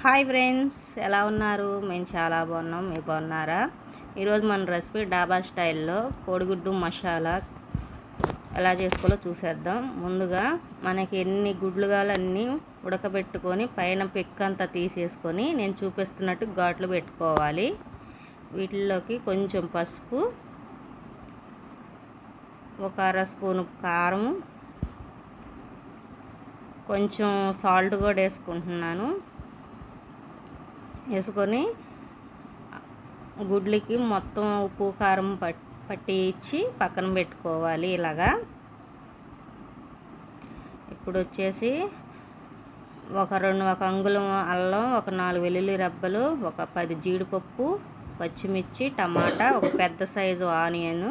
Hi friends ఎలా ఉన్నారు? మేము చాలా బాగున్నాం. మీరు బాగున్నారా? ఈరోజు మన రెసిపీ డాబా స్టైల్లో కోడిగుడ్డు మసాలా ఎలా చేసుకోవాలో చూసేద్దాం. ముందుగా మనకి ఎన్ని గుడ్లు కావాలన్నీ ఉడకబెట్టుకొని పైన పెక్కంతా తీసేసుకొని నేను చూపిస్తున్నట్టు ఘాట్లు పెట్టుకోవాలి. వీటిల్లోకి కొంచెం పసుపు ఒక అర స్పూను కారం కొంచెం సాల్ట్ కూడా వేసుకుంటున్నాను. వేసుకొని గుడ్లకి మొత్తం ఉప్పు కారం పట్టి ఇచ్చి పక్కన పెట్టుకోవాలి ఇలాగా. ఇప్పుడు వచ్చేసి ఒక రెండు ఒక అంగుళం అల్లం ఒక నాలుగు వెల్లుల్లి రబ్బలు ఒక పది జీడిపప్పు పచ్చిమిర్చి టమాటా ఒక పెద్ద సైజు ఆనియన్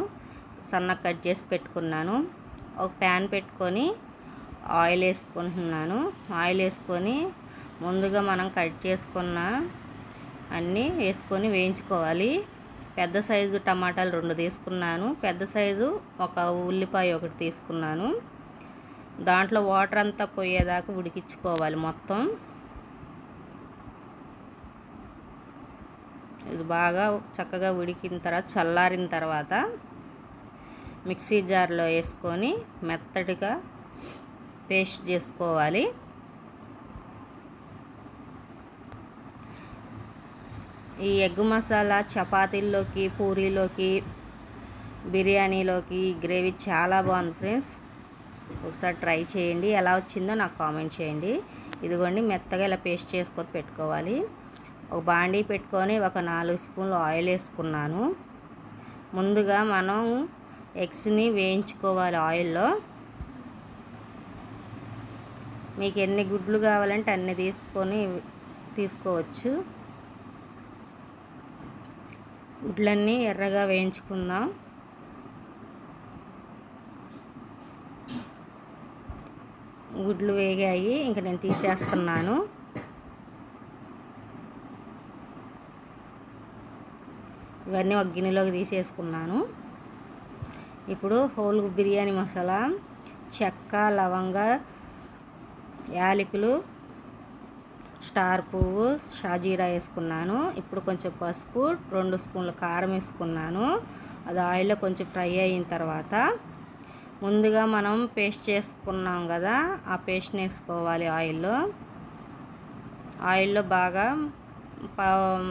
సన్న కట్ చేసి పెట్టుకున్నాను. ఒక ప్యాన్ పెట్టుకొని ఆయిల్ వేసుకుంటున్నాను. ఆయిల్ వేసుకొని ముందుగా మనం కట్ చేసుకున్న అన్నీ వేసుకొని వేయించుకోవాలి. పెద్ద సైజు టమాటాలు రెండు తీసుకున్నాను. పెద్ద సైజు ఒక ఉల్లిపాయ ఒకటి తీసుకున్నాను. దాంట్లో వాటర్ అంతా పోయేదాకా ఉడికించుకోవాలి మొత్తం. ఇది బాగా చక్కగా ఉడికిన తర్వాత చల్లారిన తర్వాత మిక్సీ జార్లో వేసుకొని మెత్తటిగా పేస్ట్ చేసుకోవాలి. ఈ ఎగ్ మసాలా చపాతీల్లోకి పూరీలోకి బిర్యానీలోకి గ్రేవీ చాలా బాగుంది ఫ్రెండ్స్. ఒకసారి ట్రై చేయండి. ఎలా వచ్చిందో నాకు కామెంట్ చేయండి. ఇదిగోండి మెత్తగా ఇలా పేస్ట్ చేసుకొని పెట్టుకోవాలి. ఒక బాండీ పెట్టుకొని ఒక నాలుగు స్పూన్లు ఆయిల్ వేసుకున్నాను. ముందుగా మనం ఎగ్స్ని వేయించుకోవాలి ఆయిల్లో. మీకు ఎన్ని గుడ్లు కావాలంటే అన్ని తీసుకొని తీసుకోవచ్చు. గుడ్లన్నీ ఎర్రగా వేయించుకుందాం. గుడ్లు వేగాయి. ఇంకా నేను తీసేస్తున్నాను. ఇవన్నీ ఒక గిన్నెలోకి తీసేసుకున్నాను. ఇప్పుడు హోల్ బిర్యానీ మసాలా చెక్క లవంగ యాలకులు స్టార్ పువ్వు షాజీరా వేసుకున్నాను. ఇప్పుడు కొంచెం పసుపు రెండు స్పూన్ల కారం వేసుకున్నాను. అది ఆయిల్లో కొంచెం ఫ్రై అయిన తర్వాత ముందుగా మనం పేస్ట్ చేసుకున్నాం కదా ఆ పేస్ట్ని వేసుకోవాలి ఆయిల్లో. ఆయిల్లో బాగా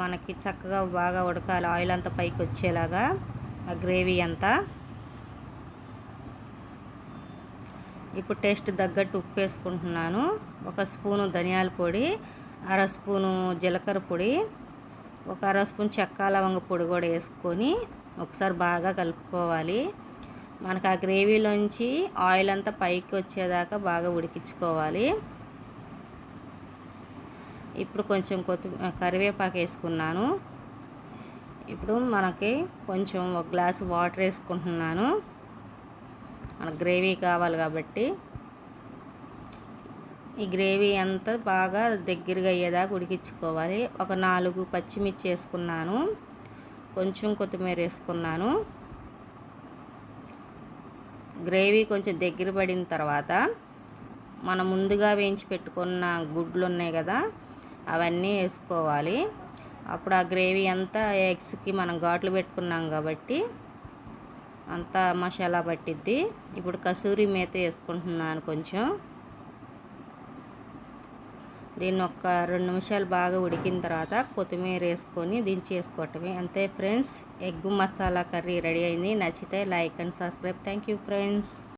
మనకి చక్కగా బాగా ఉడకాలి. ఆయిల్ అంతా పైకి వచ్చేలాగా ఆ గ్రేవీ అంతా. ఇప్పుడు టేస్ట్ తగ్గట్టు ఉప్పు వేసుకుంటున్నాను. ఒక స్పూను ధనియాల పొడి అర స్పూను జీలకర్ర పొడి ఒక అర స్పూన్ చెక్క లవంగ పొడి కూడా వేసుకొని ఒకసారి బాగా కలుపుకోవాలి. మనకు ఆ గ్రేవీలోంచి ఆయిల్ అంతా పైకి వచ్చేదాకా బాగా ఉడికించుకోవాలి. ఇప్పుడు కొంచెం కొత్త కరివేపాకు వేసుకున్నాను. ఇప్పుడు మనకి కొంచెం ఒక గ్లాస్ వాటర్ వేసుకుంటున్నాను. మనకు గ్రేవీ కావాలి కాబట్టి ఈ గ్రేవీ అంతా బాగా దగ్గరగా అయ్యేదాకా ఉడికించుకోవాలి. ఒక నాలుగు పచ్చిమిర్చి వేసుకున్నాను. కొంచెం కొత్తిమీర వేసుకున్నాను. గ్రేవీ కొంచెం దగ్గర పడిన తర్వాత మనం ముందుగా వేయించి పెట్టుకున్న గుడ్లు ఉన్నాయి కదా అవన్నీ వేసుకోవాలి. అప్పుడు ఆ గ్రేవీ అంతా ఎగ్స్కి మనం ఘాట్లు పెట్టుకున్నాం కాబట్టి అంతా మసాలా పట్టిద్ది. ఇప్పుడు కసూరి మేత వేసుకుంటున్నాను కొంచెం. దీన్ని ఒక రెండు నిమిషాలు బాగా ఉడికిన తర్వాత కొత్తిమీర వేసుకొని దించేసుకోవటమే. అంతే friends egg masala curry ready అయింది. నచ్చితే like and subscribe. Thank you friends.